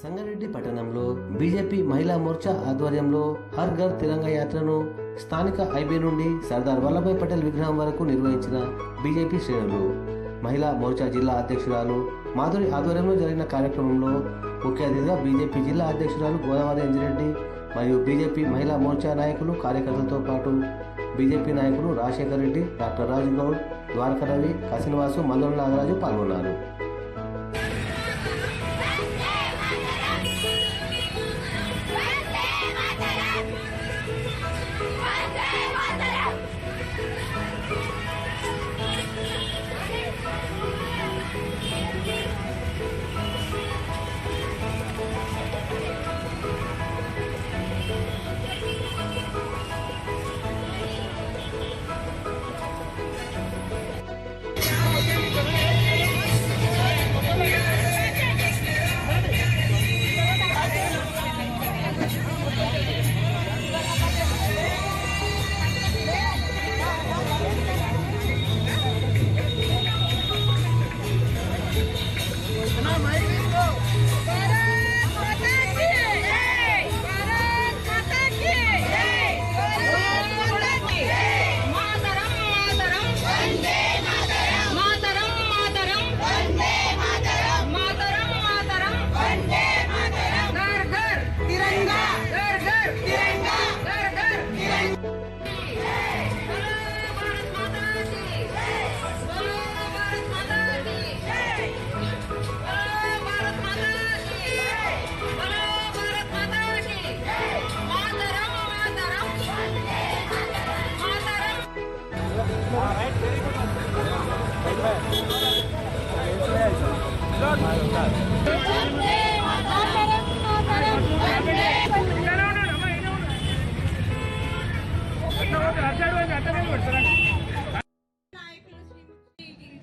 సంగారెడ్డి పట్టణంలో బీజేపీ మహిళా మోర్చా ఆధ్వర్యంలో హర్ ఘర్ తిరంగ యాత్రను స్థానిక ఐబీ నుండి సర్దార్ వల్లభాయ్ పటేల్ విగ్రహం వరకు నిర్వహించిన బీజేపీ శ్రేణులు. మహిళా మోర్చా జిల్లా అధ్యక్షురాలు మాధురి ఆధ్వర్యంలో జరిగిన కార్యక్రమంలో ముఖ్య అతిథిగా బీజేపీ జిల్లా అధ్యక్షురాలు గోదావరి అంజిరెడ్డి మరియు బీజేపీ మహిళా మోర్చా నాయకులు కార్యకర్తలతో పాటు బీజేపీ నాయకులు రాజశేఖర్ రెడ్డి డాక్టర్ రాజు గౌడ్ ద్వారకా రవి కసినివాసు మందల నాగరాజు పాల్గొన్నారు.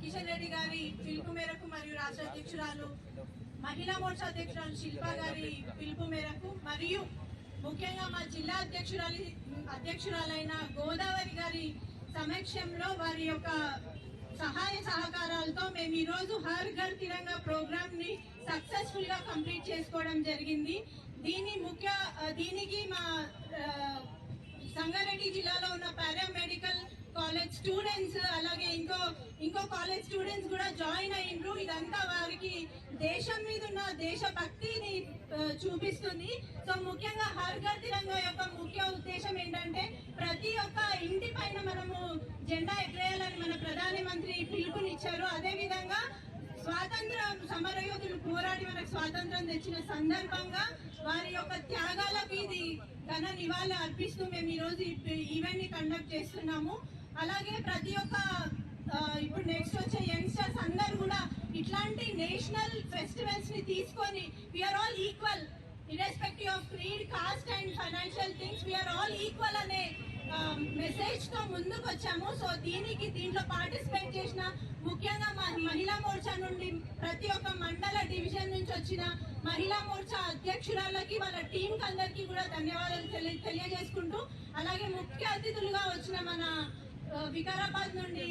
కిషన్ రెడ్డి గారి పిలుపు మేరకు మరియు రాష్ట్ర అధ్యక్షురాలు మహిళా మోర్చా అధ్యక్షురాలు శిల్ప గారి పిలుపు మేరకు మరియు ముఖ్యంగా మా జిల్లా అధ్యక్షురాలి అధ్యక్షురాలైన గోదావరి గారి సమక్షంలో వారి యొక్క సహాయ సహకారాలతో మేము ఈరోజు హర్ ఘర్ తిరంగా ప్రోగ్రామ్ని సక్సెస్ఫుల్గా కంప్లీట్ చేసుకోవడం జరిగింది. దీని ముఖ్య దీనికి మా సంగారెడ్డి జిల్లాలో ఉన్న పారామెడికల్ కాలేజ్ స్టూడెంట్స్ అలాగే ఇంకో ఇంకో కాలేజ్ స్టూడెంట్స్ కూడా జాయిన్ అయ్యిండ్రు ఇదంతా వారికి దేశం మీద ఉన్న దేశభక్తిని చూపిస్తుంది. సో ముఖ్యంగా హర్ ఘర్ తిరంగా యొక్క ముఖ్య ఉద్దేశం ఏంటంటే ప్రతి ఒక్క ఇంటి పైన మనము జెండా ఎగరేయాలని మన ప్రధాని మంత్రి పిలుపునిచ్చారు. అదేవిధంగా స్వాతంత్ర సమరయోధులు పోరాడి మనకు స్వాతంత్రం తెచ్చిన సందర్భంగా వారి యొక్క త్యాగాలకు ఇది ఘన నివాళి అర్పిస్తూ మేము ఈరోజు ఈవెంట్ని కండక్ట్ చేస్తున్నాము. అలాగే ప్రతి ఒక్క ఇప్పుడు నెక్స్ట్ వచ్చే యంగ్స్టర్స్ అందరూ ఇలాంటి నేషనల్ ఫెస్టివల్స్ని తీసుకొని we're all equal irrespective of creed caste and financial things we're all equal అనే మెసేజ్తో ముందుకు వచ్చాము సో దీనికి దీంట్లో పార్టిసిపేట్ చేసిన ముఖ్యంగా మా మహిళా మోర్చా నుండి ప్రతి ఒక్క మండల డివిజన్ నుంచి వచ్చిన మహిళా మోర్చా అధ్యక్షురాలకి వాళ్ళ టీం అందరికీ కూడా ధన్యవాదాలు తెలి- తెలియజేసుకుంటూ అలాగే ముఖ్య అతిథులుగా వచ్చిన మన వికారాబాద్ నుండి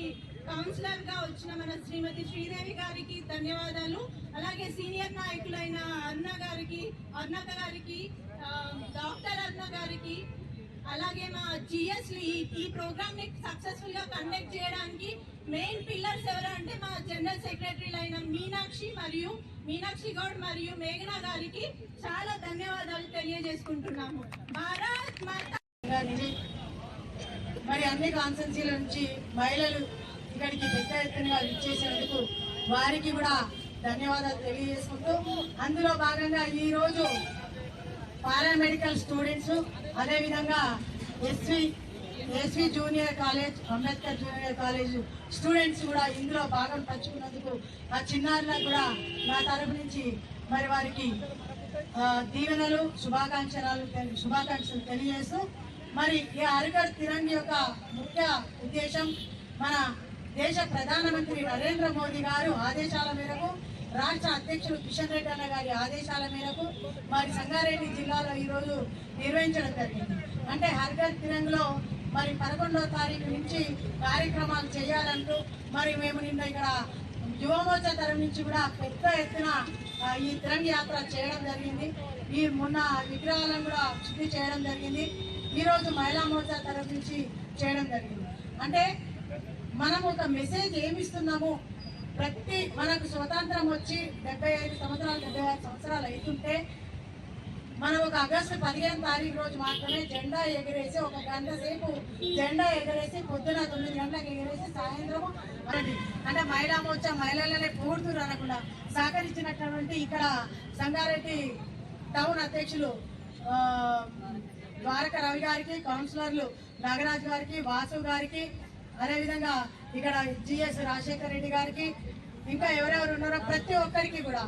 కౌన్సిలర్గా వచ్చిన మన శ్రీమతి శ్రీదేవి గారికి ధన్యవాదాలు. అలాగే సీనియర్ నాయకులైన అన్న గారికి అరుణత గారికి డాక్టర్ అన్న గారికి అలాగే మా జిఎస్ ఈ ప్రోగ్రామ్ని సక్సెస్ఫుల్గా కండక్ట్ చేయడానికి మెయిన్ పిల్లర్స్ ఎవరు అంటే మా జనరల్ సెక్రటరీలు అయిన మీనాక్షి మరియు మీనాక్షి గౌడ్ మరియు మేఘనా గారికి చాలా ధన్యవాదాలు తెలియజేసుకుంటున్నాము. భారత్ మరి అన్ని కాన్సెన్సీల నుంచి మహిళలు ఇక్కడికి పెద్ద ఎత్తున ఇచ్చేసినందుకు వారికి కూడా ధన్యవాదాలు తెలియజేసుకుంటూ అందులో భాగంగా ఈ రోజు పారామెడికల్ స్టూడెంట్స్ అదేవిధంగా SV SV junior college Ambedkar junior college students కూడా ఇందులో భాగం పంచుకున్నందుకు ఆ చిన్నారులకు కూడా నా తరపు నుంచి మరి వారికి దీవెనలు శుభాకాంక్షలు శుభాకాంక్షలు తెలియజేస్తూ మరి ఈ అరగర్ తిరంగ్ యొక్క ముఖ్య ఉద్దేశం మన దేశ ప్రధానమంత్రి నరేంద్ర మోదీ గారు ఆదేశాల మేరకు రాష్ట్ర అధ్యక్షుడు కిషన్ రెడ్డి అన్న గారి ఆదేశాల మేరకు మరి సంగారెడ్డి జిల్లాలో ఈరోజు నిర్వహించడం జరిగింది. అంటే హర్గర్ తిరంగ్లో మరి పదకొండవ తారీఖు నుంచి కార్యక్రమాలు చేయాలంటూ మరి మేము నిన్న ఇక్కడ యువమోర్చా తరం నుంచి కూడా పెద్ద ఎత్తున ఈ తిరంగ యాత్ర చేయడం జరిగింది. ఈ మొన్న విగ్రహాలను కూడా శుద్ధి చేయడం జరిగింది. ఈరోజు మహిళా మోర్చా తరఫు నుంచి చేయడం జరిగింది. అంటే మనం ఒక మెసేజ్ ఏమి ఇస్తున్నాము ప్రతి మనకు స్వతంత్రం వచ్చి డెబ్బై ఐదు సంవత్సరాలు డెబ్బై ఐదు సంవత్సరాలు అవుతుంటే మనం ఒక ఆగస్టు పదిహేను తారీఖు రోజు మాత్రమే జెండా ఎగరేసి ఒక గంట సేపు జెండా ఎగరేసి పొద్దున తొమ్మిది గంటలకు ఎగరేసి సాయంత్రం అంటే మహిళా మోర్చా మహిళలనే పూర్తులు అనకుండా సహకరించినటువంటి ఇక్కడ సంగారెడ్డి టౌన్ అధ్యక్షులు ద్వారక రవి గారికి కౌన్సిలర్లు నాగరాజు గారికి వాసు గారికి అదేవిధంగా ఇక్కడ జిఎస్ రాజశేఖర్ రెడ్డి గారికి ఇంకా ఎవరెవరు ఉన్నారో ప్రతి ఒక్కరికి కూడా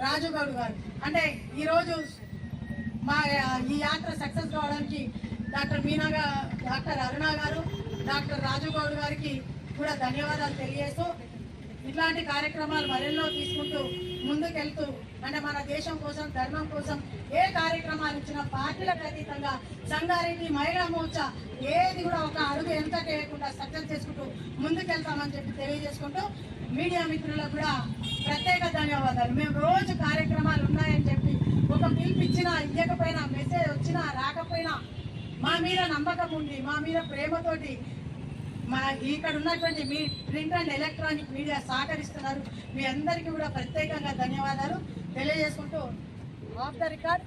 రాజుగౌడ్ గారు. అంటే ఈరోజు మా ఈ యాత్ర సక్సెస్ కావడానికి డాక్టర్ మీనా డాక్టర్ అరుణ గారు డాక్టర్ రాజుగౌడ్ గారికి కూడా ధన్యవాదాలు తెలియజేస్తూ ఇట్లాంటి కార్యక్రమాలు మరెన్నో తీసుకుంటూ ముందుకెళ్తూ అంటే మన దేశం కోసం ధర్మం కోసం ఏ కార్యక్రమాలు ఇచ్చినా పార్టీలకు అతీతంగా సంగారెడ్డి మహిళా మోర్చా ఏది కూడా ఒక అడుగు ఎంత చేయకుండా సక్సెస్ చేసుకుంటూ ముందుకెళ్తామని చెప్పి తెలియజేసుకుంటూ మీడియా మిత్రులకు కూడా ప్రత్యేక ధన్యవాదాలు. మేము రోజు కార్యక్రమాలు ఉన్నాయని చెప్పి ఒక పిలుపు ఇచ్చినా ఇవ్వకపోయినా మెసేజ్ వచ్చినా రాకపోయినా మా మీద నమ్మకం ఉంది మా మీద ప్రేమతోటి మా ఇక్కడ ఉన్నటువంటి మీ ప్రింట్ అండ్ ఎలక్ట్రానిక్ మీడియా సహకరిస్తున్నారు. మీ అందరికీ కూడా ప్రత్యేకంగా ధన్యవాదాలు. తెలియజేసుకుంటూ ఆఫ్ ద రికార్డ్.